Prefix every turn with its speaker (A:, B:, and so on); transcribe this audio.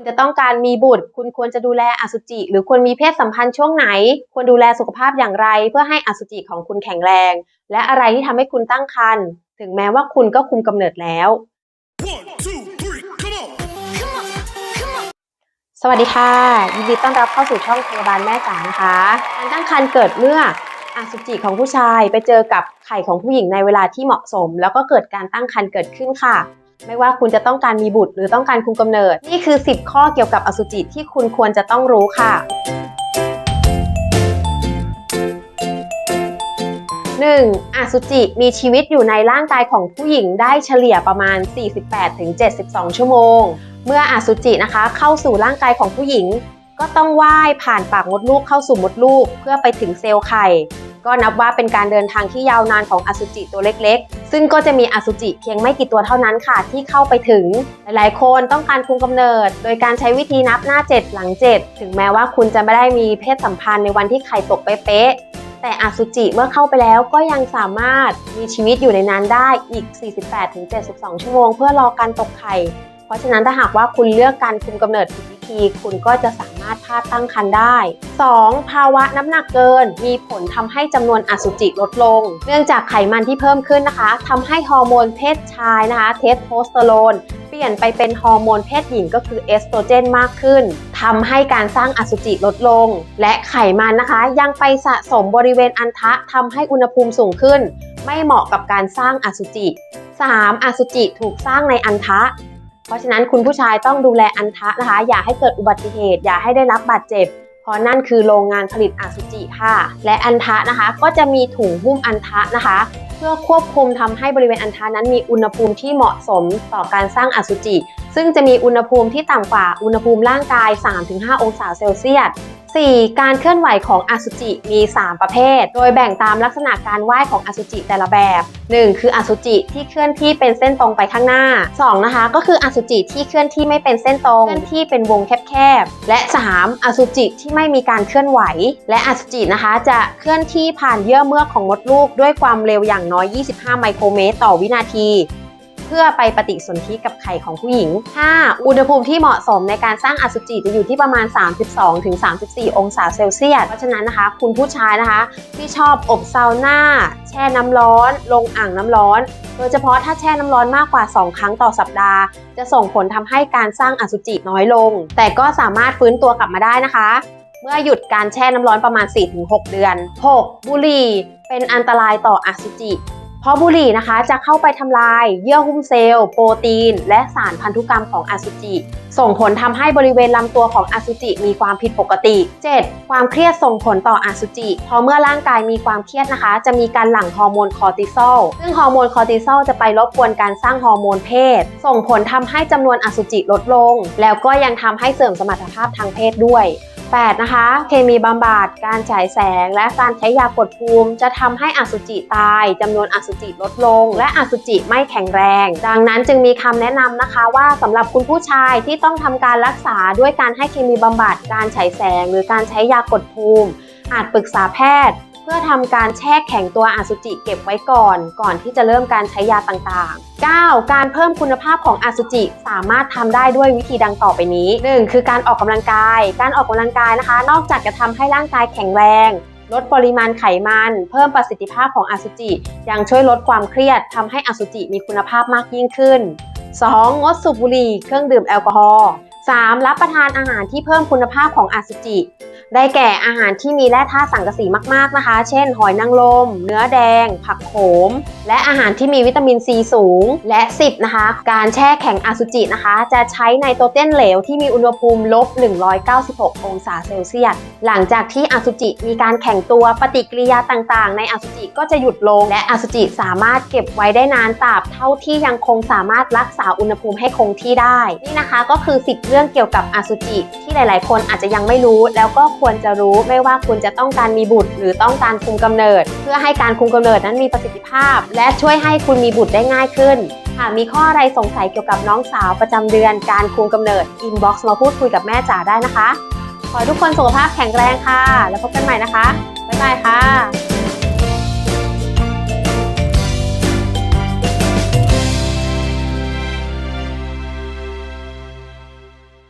A: คุณจะต้องการมีบุตร คุณควรจะดูแลอสุจิ หรือควรมีเพศสัมพันธ์ช่วงไหน ควรดูแลสุขภาพอย่างไร เพื่อให้อสุจิของคุณแข็งแรง และอะไรที่ทำให้คุณตั้งครรภ์ถึงแม้ว่าคุณก็คุมกำเนิดแล้ว
B: One, two, three, come on!
A: สวัสดีค่ะยินดีต้อนรับเข้าสู่ช่องพยาบาลแม่จ๋านะคะการตั้งครรภ์เกิดเมื่ออสุจิของผู้ชายไปเจอกับไข่ของผู้หญิงในเวลาที่เหมาะสม แล้วก็เกิดการตั้งครรภ์เกิดขึ้นค่ะ ไม่ว่าคุณจะต้องการมีบุตรหรือต้องการคุมกำเนิด นี่คือ 10 ข้อเกี่ยวกับอสุจิที่คุณควรจะต้องรู้ค่ะ 1. อสุจิมีชีวิตอยู่ในร่างกายของผู้หญิงได้เฉลี่ยประมาณ 48-72 ชั่วโมง เมื่ออสุจินะคะเข้าสู่ร่างกายของผู้หญิง ก็ต้องว่ายผ่านปากมดลูกเข้าสู่มดลูก เพื่อไปถึงเซลล์ไข่ ก็นับว่าเป็นการเดินทางที่ยาวนานของอสุจิตัวเล็กๆ ซึ่งก็จะมีอสุจิเพียงไม่กี่ตัวเท่านั้นค่ะที่เข้าไปถึง หลายๆ คนต้องการคุมกำเนิด โดยการใช้วิธีนับหน้า 7 หลัง 7 ถึงแม้ว่าคุณจะไม่ได้มีเพศสัมพันธ์ในวันที่ไข่ตกเป๊ะแต่อสุจิเมื่อเข้าไปแล้วก็ยังสามารถมีชีวิตอยู่ในนั้นได้อีก 48-72 ชั่วโมง เพื่อรอการตกไข่ เพราะฉะนั้นถ้าหากว่าคุณเลือกการคุมกำเนิดผิดวิ ธีคุณก็จะสามารถพลาดตั้งครรภ์ได้ 2. ภาวะน้ำหนักเกิน มีผลทำให้จำนวนอสุจิลดลง เนื่องจากไขมันที่เพิ่มขึ้นนะคะทำให้ฮอร์โมนเพศชายนะคะ เทสโทสเตอโรนเปลี่ยนไปเป็นฮอร์โมนเพศหญิงก็คือเอสโตรเจนมากขึ้นทำให้การสร้างอสุจิลดลง และไขมันนะคะ ยังไปสะสมบริเวณอันทะทำให้อุณหภูมิสูงขึ้น ไม่เหมาะกับการสร้างอสุจิ 3. อสุจิถูกสร้างในอันทะ เพราะฉะนั้นคุณผู้ชายต้องดูแลอันทะนะคะ อย่าให้เกิดอุบัติเหตุ อย่าให้ได้รับบาดเจ็บเพราะนั่นคือโรงงานผลิตอสุจิค่ะ และอันทะนะคะก็จะมีถุงหุ้มอันทะนะคะ เพื่อควบคุมทำให้บริเวณอันทะนั้นมีอุณหภูมิที่เหมาะสมต่อการสร้างอสุจิ ซึ่งจะมีอุณหภูมิที่ต่ำกว่าอุณหภูมิร่างกาย 3-5 องศาเซลเซียส 4. การเคลื่อนไหวของอสุจิมี 3 ประเภท โดยแบ่งตามลักษณะการว่ายของอสุจิแต่ละแบบ 1. คืออสุจิที่เคลื่อนที่เป็นเส้นตรงไปข้างหน้า 2. นะคะ ก็คืออสุจิที่เคลื่อนที่ไม่เป็นเส้นตรงเคลื่อนที่เป็นวงแคบๆ และ 3. อสุจิที่ไม่มีการเคลื่อนไหว และอสุจินะคะ จะเคลื่อนที่ผ่านเยื่อเมือกของมดลูกด้วยความเร็วอย่างน้อย 25 ไมโครเมตร ต่อวินาที พื่อไปปฏิสนธิกับไข่ของผู้หญิง 5. อุณหภูมิที่เหมาะสมในการสร้างอสุจิจะอยู่ที่ประมาณ 32-34 องศาเซลเซียส เพราะฉะนั้นนะคะ คุณผู้ชายนะคะ ที่ชอบอบซาวน่า แช่น้ำร้อน ลงอ่างน้ำร้อน โดยเฉพาะถ้าแช่น้ำร้อนมากกว่า 2 ครั้งต่อสัปดาห์ จะส่งผลทำให้การสร้างอสุจิน้อยลง แต่ก็สามารถฟื้นตัวกลับมาได้นะคะเมื่อหยุดการแช่น้ำร้อนประมาณ 4-6 เดือน 6. บุหรี่ เป็นอันตรายต่ออสุจิ เพราะบุหรี่นะคะจะเข้าไปทำลายเยื่อหุ้มเซลล์ โปรตีน และสารพันธุกรรมของอสุจิ ส่งผลทำให้บริเวณลำตัวของอสุจิมีความผิดปกติ 7. ความเครียดส่งผลต่ออสุจิเพราะเมื่อร่างกายมีความเครียดนะคะ จะมีการหลั่งฮอร์โมนคอร์ติซอล ซึ่งฮอร์โมนคอร์ติซอลจะไปรบกวนการสร้างฮอร์โมนเพศ ส่งผลทำให้จำนวนอสุจิลดลง แล้วก็ยังทำให้เสื่อมสมรรถภาพทางเพศด้วย 8. นะคะ เคมีบำบัดการฉายแสง และการใช้ยากดภูมิ จะทำให้อสุจิตายจำนวนอสุจิลดลง และอสุจิไม่แข็งแรง ดังนั้นจึงมีคำแนะนำนะคะว่าสำหรับคุณผู้ชายที่ต้องทำการรักษาด้วยการให้เคมีบำบัดการฉายแสง หรือการใช้ยากดภูมิ อาจปรึกษาแพทย์ พื่อทำการแช่แข็งตัวอสุจิเก็บไว้ก่อน ก่อนที่จะเริ่มการใช้ยาต่างๆ 9. การเพิ่มคุณภาพของอสุจิสามารถทำได้ด้วยวิธีดังต่อไปนี้ 1. คือการออกกำลังกาย การออกกำลังกายนะคะ นอกจากจะทำให้ร่างกายแข็งแรงลดปริมาณไขมัน เพิ่มประสิทธิภาพของอสุจิ ยังช่วยลดความเครียดทำให้อสุจิมีคุณภาพมากยิ่งขึ้น 2. งดสูบบุหรี่ เครื่องดื่มแอลกอฮอล์ 3. รับประทานอาหารที่เพิ่มคุณภาพของอสุจิ ได้แก่อาหารที่มีแร่ธาตุสังกะสีมากๆนะคะ เช่น หอยนางรม เนื้อแดง ผักโขม และอาหารที่มีวิตามินซีสูง และ 10 นะคะ การแช่แข็งอสุจินะคะ จะใช้ไนโตรเจนเหลวที่มีอุณหภูมิลบ 196 องศาเซลเซียส หลังจากที่อสุจิมีการแข็งตัวปฏิกิริยาต่างๆ ในอสุจิก็จะหยุดลง และอสุจิสามารถเก็บไว้ได้นานตราบเท่าที่ยังคงสามารถรักษาอุณหภูมิให้คงที่ได้ นี่นะคะก็คือ 10 เรื่องเกี่ยวกับอสุจิที่หลาย ๆ คนอาจจะยังไม่รู้แล้วก็ควรจะรู้ไม่ว่าคุณจะต้องการมีบุตร หรือต้องการคุมกำเนิด เพื่อให้การคุมกำเนิดนั้นมีประสิทธิภาพ และช่วยให้คุณมีบุตรได้ง่ายขึ้นหากมีข้ออะไรสงสัยเกี่ยวกับน้องสาวประจำเดือนการคุมกำเนิดอินบ็อกซ์มาพูดคุยกับแม่จ๋าได้นะคะ ขอทุกคนสุขภาพแข็งแรงค่ะ แล้วพบกันใหม่นะคะ บ๊ายบายค่ะ